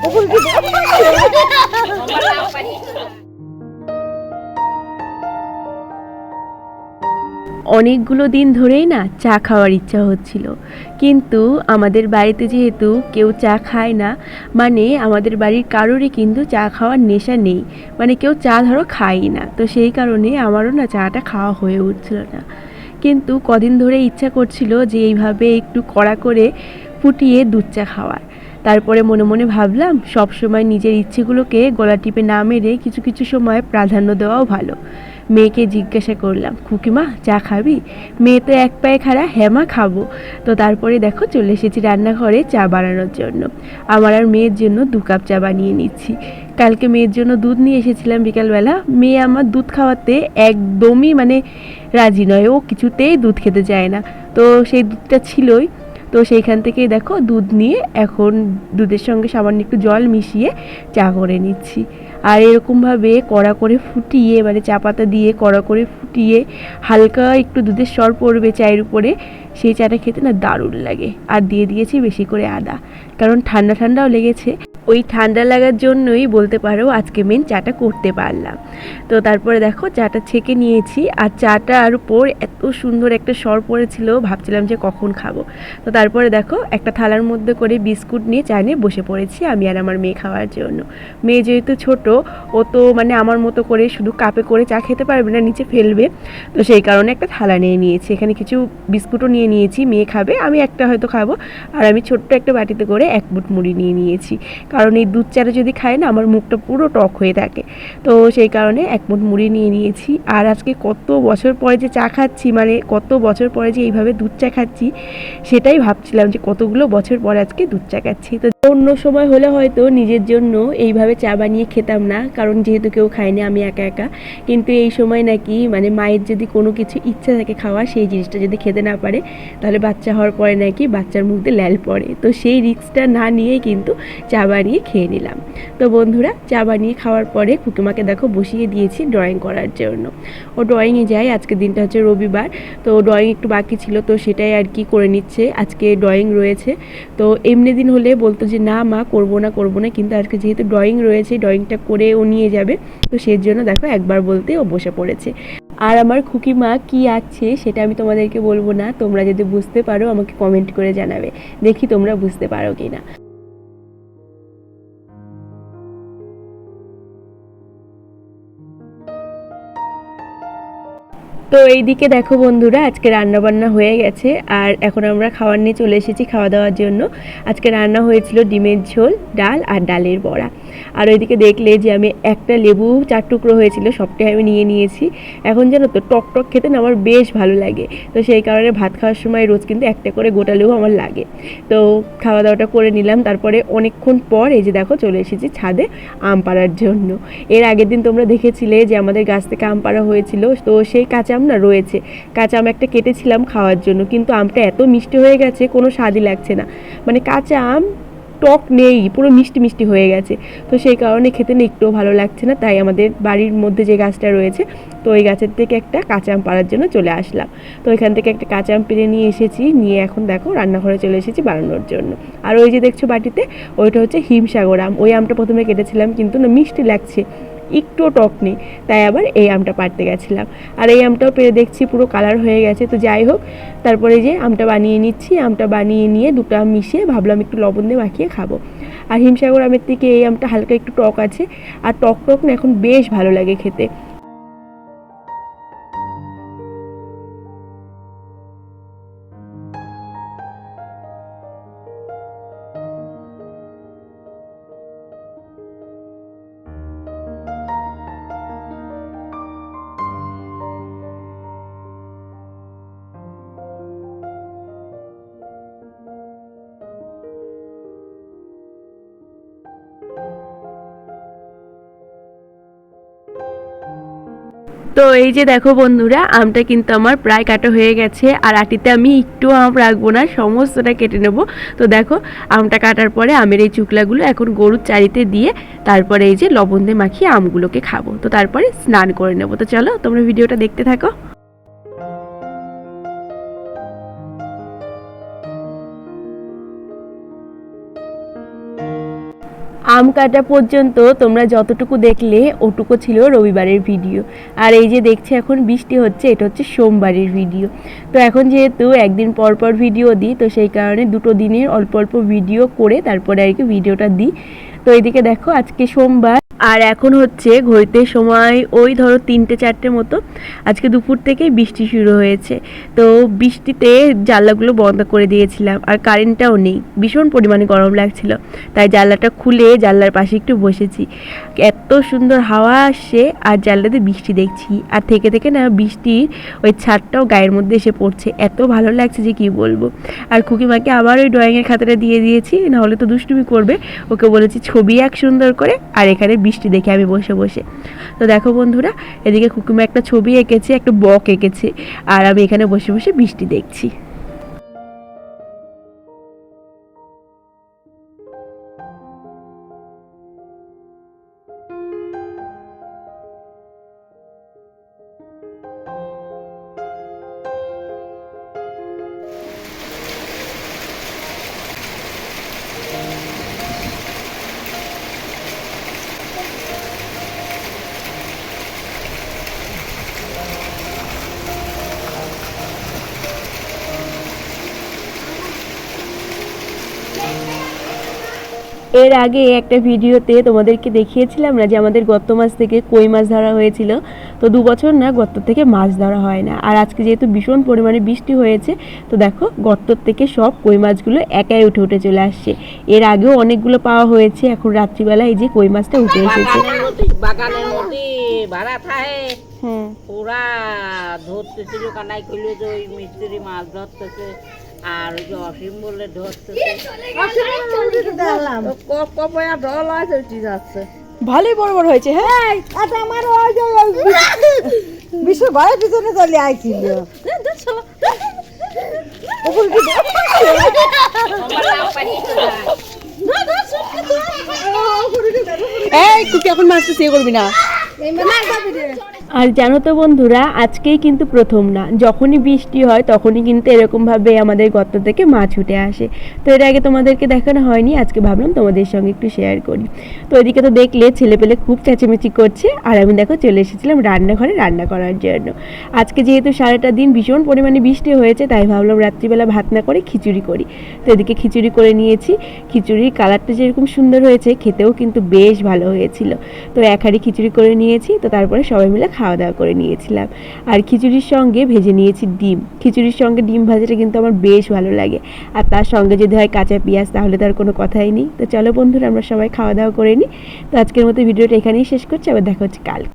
অনেকগুলো দিন ধরেই না চা খাওয়ার ইচ্ছা হচ্ছিল। কিন্তু আমাদের বাড়িতে যেহেতু কেউ চা খায় না মানে আমাদের বাড়ির কারোরই কিন্তু চা খাওয়ার নেশা নেই। মানে কেউ চা ধরো খায়ই না। তো সেই কারণে আমারও না চাটা খাওয়া হয়ে উঠছিল না। কিন্তু কদিন ধরে ইচ্ছা করছিল যে এইভাবে একটু কড়া করে ফুটিয়ে দুধ চা খাওয়ার। তারপরে মনে মনে ভাবলাম সব সময় নিজের ইচ্ছেগুলোকে গলা টিপে না মেরে কিছু কিছু সময় প্রাধান্য দেওয়াও ভালো। মেয়েকে জিজ্ঞাসা করলাম, খুকিমা, চা খাবি? মেয়ে তো এক পায়ে খাড়া হ্যাঁ মা, খাব। তো তারপরে দেখো, চলে এসেছি রান্নাঘরে চা বানানোর জন্য। আমার আর মেয়ের জন্য দু কাপ চা বানিয়ে নিচ্ছি। কালকে মেয়ের জন্য দুধ নিয়ে এসেছিলাম বিকালবেলা। মেয়ে আমার দুধ খাওয়াতে একদমই মানে রাজি নয়। ও কিছুতেই দুধ খেতে চায় না। তো সেই দুধটা ছিলই। তো সেইখান থেকেই দেখো দুধ নিয়ে এখন দুধের সঙ্গে সামান্য একটু জল মিশিয়ে চা করে নিচ্ছি। আর এরকমভাবে কড়া করে ফুটিয়ে মানে চা পাতা দিয়ে কড়া করে ফুটিয়ে, হালকা একটু দুধের স্বর পড়বে চায়ের উপরে সেই চাটা খেতে না দারুণ লাগে। আর দিয়ে দিয়েছি বেশি করে আদা। কারণ ঠান্ডা ঠান্ডাও লেগেছে। ওই ঠান্ডা লাগার জন্যই বলতে পারো আজকে মেন চাটা করতে পারলাম। তো তারপরে দেখো, চাটা ছেঁকে নিয়েছি। আর চাটার উপর এত সুন্দর একটা স্বর পড়েছিল, ভাবছিলাম যে কখন খাব। তো তারপরে দেখো, একটা থালার মধ্যে করে বিস্কুট নিয়ে চা নিয়ে বসে পড়েছি আমি আর আমার মেয়ে খাওয়ার জন্য। মেয়ে যেহেতু ছোট, ও তো মানে আমার মতো করে শুধু কাপে করে চা খেতে পারবে না, নিচে ফেলবে। তো সেই কারণে একটা থালা নিয়ে নিয়েছি। এখানে কিছু বিস্কুটও নিয়ে নিয়েছি, মেয়ে খাবে, আমি একটা হয়তো খাব। আর আমি ছোট্ট একটা বাটিতে করে এক বুট মুড়ি নিয়ে নিয়েছি। কারণ এই দুধ চাটা যদি খায় না, আমার মুখটা পুরো টক হয়ে থাকে। তো সেই কারণে এক মুঠ মুড়ি নিয়ে নিয়েছি। আর আজকে কত বছর পরে যে চা খাচ্ছি মানে কত বছর পরে যে এইভাবে দুধ চা খাচ্ছি, সেটাই ভাবছিলাম যে কতগুলো বছর পরে আজকে দুধ চা খাচ্ছি। তো অন্য সময় হলে হয়তো নিজের জন্য এইভাবে চা বানিয়ে খেতাম না, কারণ যেহেতু কেউ খায়নি, আমি একা একা। কিন্তু এই সময় নাকি মানে মায়ের যদি কোনো কিছু ইচ্ছা থাকে খাওয়া, সেই জিনিসটা যদি খেতে না পারে, তাহলে বাচ্চা হওয়ার পরে নাকি বাচ্চার মধ্যে ল্যাল পড়ে। তো সেই রিস্কটা না নিয়েই কিন্তু চা বানিয়ে খেয়ে নিলাম। তো বন্ধুরা, চা বানিয়ে খাওয়ার পরে খুকিমাকে দেখো বসিয়ে দিয়েছি ড্রয়িং করার জন্য। ও ড্রয়িংয়ে যায় আজকে দিনটা হচ্ছে রবিবার। তো ড্রয়িং একটু বাকি ছিল, তো সেটাই আর কি করে নিচ্ছে। আজকে ড্রয়িং রয়েছে। তো এমনি দিন হলে বলতো যে না, মা, করব না করব না, কিন্তু আজকে যেহেতু ড্রয়িং রয়েছে ড্রয়িংটা করে ও নিয়ে যাবে, তো সেই জন্য দেখো একবার বলতে ও বসে পড়েছে। আর আমার খুকি মা কী আছে সেটা আমি তোমাদেরকে বলব না, তোমরা যদি বুঝতে পারো আমাকে কমেন্ট করে জানাবে, দেখি তোমরা বুঝতে পারো কি না তো এইদিকে দেখো বন্ধুরা, আজকে রান্না বান্না হয়ে গেছে। আর এখন আমরা খাবার নিয়ে চলে এসেছি খাওয়া দাওয়ার জন্য। আজকে রান্না হয়েছিল ডিমের ঝোল, ডাল আর ডালের বড়া। আর ওইদিকে দেখলে যে আমি একটা লেবু চার টুকরো হয়েছিল, সবটাই আমি নিয়ে নিয়েছি। এখন জানো তো, টক টক খেতে না আমার বেশ ভালো লাগে। তো সেই কারণে ভাত খাওয়ার সময় রোজ কিন্তু একটা করে গোটা লেবু আমার লাগে। তো খাওয়া দাওয়াটা করে নিলাম। তারপরে অনেকক্ষণ পর এই যে দেখো চলে এসেছি ছাদে আম পাড়ার জন্য। এর আগের দিন তোমরা দেখেছিলে যে আমাদের গাছ থেকে আম পাড়া হয়েছিল। তো সেই কাঁচা আম না রয়েছে। কাঁচা আম একটা কেটেছিলাম খাওয়ার জন্য, কিন্তু আমটা এত মিষ্টি হয়ে গেছে, কোনো স্বাদই লাগছে না। মানে কাঁচা আম টক নেই, পুরো মিষ্টি মিষ্টি হয়ে গেছে। তো সেই কারণে খেতে না একটুও ভালো লাগছে না, তাই আমাদের বাড়ির মধ্যে যে গাছটা রয়েছে, তো ওই গাছের থেকে একটা কাঁচা আম পাড়ার জন্য চলে আসলাম। তো এখান থেকে একটা কাঁচা আম পেরে নিয়ে এসেছি, নিয়ে এখন দেখো রান্নাঘরে চলে এসেছি বানানোর জন্য। আর ওই যে দেখছ বাটিতে, ওইটা হচ্ছে হিমসাগর আম। ওই আমটা প্রথমে কেটেছিলাম, কিন্তু না মিষ্টি লাগছে। একটুও টক নেই। তাই আবার এই আমটা পাড়তে গেছিলাম। আর এই আমটাও পেরে দেখছি পুরো কালার হয়ে গেছে। তো যাই হোক, তারপরে যে আমটা বানিয়ে নিচ্ছি, আমটা বানিয়ে নিয়ে দুটো আম মিশিয়ে ভাবলাম একটু লবণ দিয়ে মাখিয়ে খাব। আর হিমসাগর আমের থেকে এই আমটা হালকা একটু টক আছে। আর টক টক না এখন বেশ ভালো লাগে খেতে। তো এই যে দেখো বন্ধুরা, আমটা কিন্তু আমার প্রায় কাটা হয়ে গেছে আর আটিতে আমি একটু আম রাখব না, সমস্তটা কেটে নেব। তো দেখো, আমটা কাটার পরে আমের এই চুকলাগুলো এখন গরুর চারিতে দিয়ে তারপরে এই যে লবণ দিয়ে মাখিয়ে আমগুলোকে খাব। তো তারপরে স্নান করে নেব। তো চলো, তোমরা ভিডিওটা দেখতে থাকো। আম কাটা পর্যন্ত তোমরা যতটুকু দেখলে, ওটুকু ছিল রবিবারের ভিডিও আর এই যে দেখছি এখন বৃষ্টি হচ্ছে, এটা হচ্ছে সোমবারের ভিডিও তো এখন যেহেতু একদিন পর পর ভিডিও দিই, তো সেই কারণে দুটো দিনের অল্প অল্প ভিডিও করে তারপরে আর কি ভিডিওটা দিই। তো এদিকে দেখো, আজকে সোমবার। আর এখন হচ্ছে ঘড়িতে সময় ওই ধরো তিনটে চারটের মতো। আজকে দুপুর থেকেই বৃষ্টি শুরু হয়েছে। তো বৃষ্টিতে জানলাগুলো বন্ধ করে দিয়েছিলাম আর কারেন্টটাও নেই। ভীষণ পরিমাণে গরম লাগছিল। তাই জানলাটা খুলে জানলার পাশে একটু বসেছি। এত সুন্দর হাওয়া আসছে আর জানলাতে বৃষ্টি দেখছি। আর থেকে থেকে না বৃষ্টির ওই ছাদটাও গায়ের মধ্যে এসে পড়ছে। এত ভালো লাগছে যে কি বলব। আর খুকিমাকে আবার ওই ড্রয়িংয়ের খাতাটা দিয়ে দিয়েছি। নাহলে তো দুষ্টুমি করবে। ওকে বলেছি ছবি এক সুন্দর করে। আর এখানে বৃষ্টি দেখে আমি বসে বসে। তো দেখো বন্ধুরা, এদিকে কুকুমে একটা ছবি এঁকেছে, একটা বক এঁকেছে, আর আমি এখানে বসে বসে বৃষ্টি দেখছি। এর আগে একটা ভিডিওতে তোমাদেরকে দেখিয়েছিলাম না যে আমাদের গত মাস থেকে কই মাছ ধরা হয়েছিল? তো দু বছর না গর্ত থেকে মাছ ধরা হয় না। আর আজকে যেহেতু ভীষণ পরিমাণে বৃষ্টি হয়েছে তো দেখো গর্তর থেকে সব কই মাছগুলো একাই উঠে উঠে চলে আসছে। এর আগেও অনেকগুলো পাওয়া হয়েছে এখন রাত্রিবেলা এই যে কই মাছটা উঠে এসেছে। বাগানের মধ্যে ভাড়া থাকে ওরা ধরতেছিল কানাই করল যে ওই মিস্ত্রি মাছ ধরতেছে। আর ওই যে অসীম বলে ধরতেছে। কপয়া ঢল আছে উঠে যাচ্ছে ভালোই বড় বড় হয়েছে হ্যাঁ? আচ্ছা আমার ওই যে ওই বিশ্ব ঘরের পিছনে চলে আইছিল এই তুই এখন মাছটা সে করবি না? আর জানো তো বন্ধুরা, আজকেই কিন্তু প্রথম না। যখনই বৃষ্টি হয়, তখনই কিন্তু এরকমভাবে আমাদের গর্ত থেকে মাছ উঠে আসে। তো এর আগে তোমাদেরকে দেখানো হয়নি, আজকে ভাবলাম তোমাদের সঙ্গে একটু শেয়ার করি। তো এদিকে তো দেখলে ছেলে পেলে খুব চেঁচামেচি করছে, আর আমি দেখো চলে এসেছিলাম রান্নাঘরে রান্না করার জন্য। আজকে যেহেতু সারাটা দিন ভীষণ পরিমাণে বৃষ্টি হয়েছে, তাই ভাবলাম রাত্রিবেলা ভাত না করে খিচুড়ি করি। তো এদিকে খিচুড়ি করে নিয়েছি। খিচুড়ির কালারটা যেরকম সুন্দর হয়েছে, খেতেও কিন্তু বেশ ভালো হয়েছিল। তো এক হাঁড়ি খিচুড়ি করে নিয়েছি তো তারপরে সবাই মিলে খাওয়া দাওয়া করে নিয়েছিলাম। আর খিচুড়ির সঙ্গে ভেজে নিয়েছি ডিম। খিচুড়ির সঙ্গে ডিম ভাজাটা কিন্তু আমার বেশ ভালো লাগে। আর তার সঙ্গে যদি হয় কাঁচা পেঁয়াজ, তাহলে তার কোনো কথাই নেই। তো চলো বন্ধুরা, আমরা সবাই খাওয়া দাওয়া করে নিই। তো আজকের মতো ভিডিওটা এখানেই শেষ করছি। আবার দেখা হচ্ছে কাল।